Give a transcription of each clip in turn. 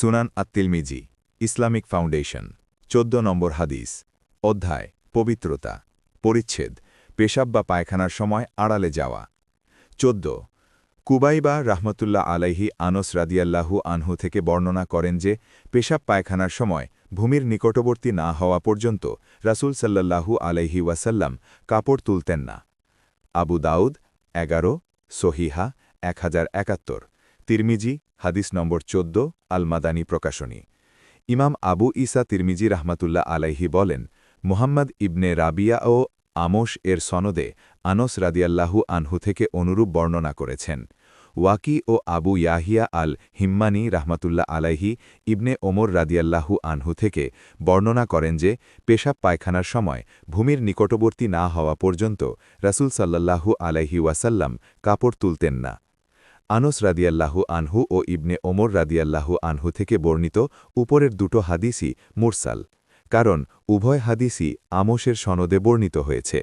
Sunan আত্তিলমিজি Islamic foundation, চোদ্দ নম্বর হাদিস, অধ্যায়, পবিত্রতা, পরিচ্ছেদ, পেশাব বা পায়খানার সময় আড়ালে যাওয়া। চোদ্দ, কুবাইবা রাহমতুল্লাহ আলাইহি আনস রাদিয়াল্লাহু আনহু থেকে বর্ণনা করেন যে, পেশাব পায়খানার সময় ভূমির নিকটবর্তী না হওয়া পর্যন্ত রাসূল সাল্লাল্লাহু আলাইহি ওয়াসাল্লাম কাপড় তুলতেন না। আবু দাউদ, এগারো, সহিহা, এক হাজার একাত্তর। তিরমিজি, হাদিস নম্বর চোদ্দ, আলমাদানী প্রকাশনী। ইমাম আবু ইসা তিরমিজি রাহমাতুল্লাহ আলাইহি বলেন, মুহাম্মদ ইবনে রাবিয়া ও আমোস এর সনদে আনস রাদিয়াল্লাহু আনহু থেকে অনুরূপ বর্ণনা করেছেন। ওয়াকি ও আবু ইয়াহিয়া আল হিম্মানি রাহমাতুল্লাহ আলাইহি ইবনে ওমর রাদিয়াল্লাহু আনহু থেকে বর্ণনা করেন যে, পেশাব পায়খানার সময় ভূমির নিকটবর্তী না হওয়া পর্যন্ত রাসূল সাল্লাল্লাহু আলাইহি ওয়াসাল্লাম কাপড় তুলতেন না। আনস রাদিয়াল্লাহু আনহু ও ইবনে ওমর রাদিয়াল্লাহু আনহু থেকে বর্ণিত উপরের দুটো হাদিসই মুরসাল, কারণ উভয় হাদিসই আমোশের সনদে বর্ণিত হয়েছে।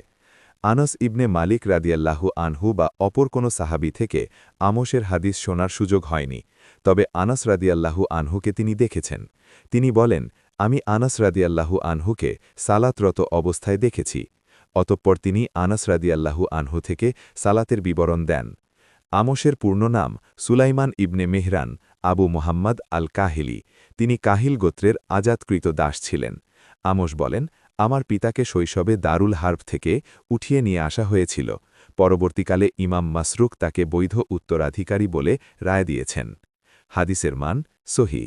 আনস ইবনে মালিক রাদিয়াল্লাহু আনহু বা অপর কোনো সাহাবি থেকে আমোশের হাদিস শোনার সুযোগ হয়নি, তবে আনস রাদিয়াল্লাহু আনহুকে তিনি দেখেছেন। তিনি বলেন, আমি আনস রাদিয়াল্লাহু আনহুকে সালাতরত অবস্থায় দেখেছি, অতঃপর তিনি আনস রাদিয়াল্লাহু আনহু থেকে সালাতের বিবরণ দেন। আমোশের পূর্ণ নাম সুলাইমান ইবনে মেহরান আবু মোহাম্মদ আল কাহিলি তিনি কাহিল গোত্রের আজাদকৃত দাস ছিলেন। আমস বলেন, আমার পিতাকে শৈশবে দারুল হার্ব থেকে উঠিয়ে নিয়ে আসা হয়েছিল। পরবর্তীকালে ইমাম মাসরুক তাকে বৈধ উত্তরাধিকারী বলে রায় দিয়েছেন। হাদিসের মান সহি।